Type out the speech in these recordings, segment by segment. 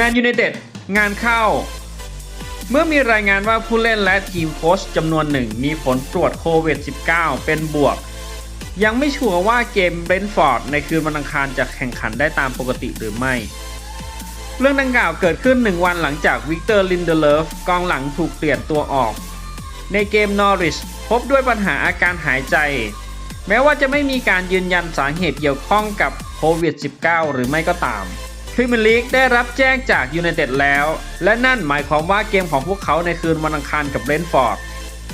แมนยู i นเต็ดงานเข้า เมื่อมีรายงานว่าผู้เล่นและทีมโค้ชจำนวนหนึ่งมีผลตรวจโควิด -19 เป็นบวก ยังไม่ชัวร์ว่าเกมเบรนท์ฟอร์ดในคืนวันอังคารจะแข่งขันได้ตามปกติหรือไม่ เรื่องดังกล่าวเกิดขึ้นหนึ่งวันหลังจากวิกเตอร์ลินเดเลฟกองหลังถูกเปลี่ยนตัวออก ในเกมนอริชพบด้วยปัญหาอาการหายใจ แม้ว่าจะไม่มีการยืนยันสาเหตุเกี่ยวข้องกับโควิด -19 หรือไม่ก็ตาม รีเมียร์ลีกได้รับแจ้งจากยูไนเต็ดแล้ว และนั่นหมายความว่าเกมของพวกเขาในคืนวันอังคารกับเรนฟอร์ด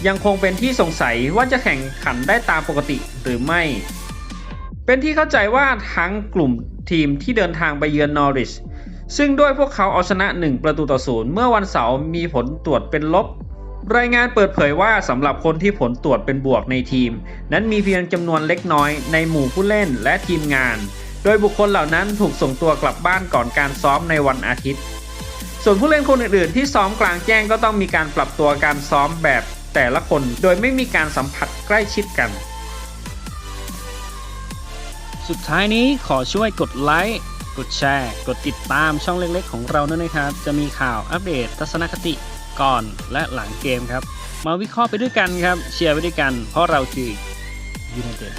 ยังคงเป็นที่สงสัยว่าจะแข่งขันได้ตามปกติหรือไม่ เป็นที่เข้าใจว่าทั้งกลุ่มทีมที่เดินทางไปเยือนนอริชซึ่งด้วยพวกเขาเอาชนะ 1 ประตูต่อศูนย์เมื่อวันเสาร์มีผลตรวจเป็นลบ รายงานเปิดเผยว่าสำหรับคนที่ผลตรวจเป็นบวกในทีม นั้นมีเพียงจำนวนเล็กน้อยในหมู่ผู้เล่นและทีมงาน โดยบุคคลเหล่านั้นถูกส่งตัวกลับบ้านก่อนการซ้อมในวันอาทิตย์ ส่วนผู้เล่นคนอื่นๆ ที่ซ้อมกลางแจ้งก็ต้องมีการปรับตัวการซ้อมแบบแต่ละคนโดยไม่มีการสัมผัสใกล้ชิดกัน สุดท้ายนี้ขอช่วยกดไลค์ กดแชร์ กดติดตามช่องเล็กๆ ของเราด้วยนะครับ จะมีข่าวอัปเดตทัศนคติก่อนและหลังเกมครับ มาวิเคราะห์ไปด้วยกันครับ เชียร์ไปด้วยกัน เพราะเราคือยูไนเต็ด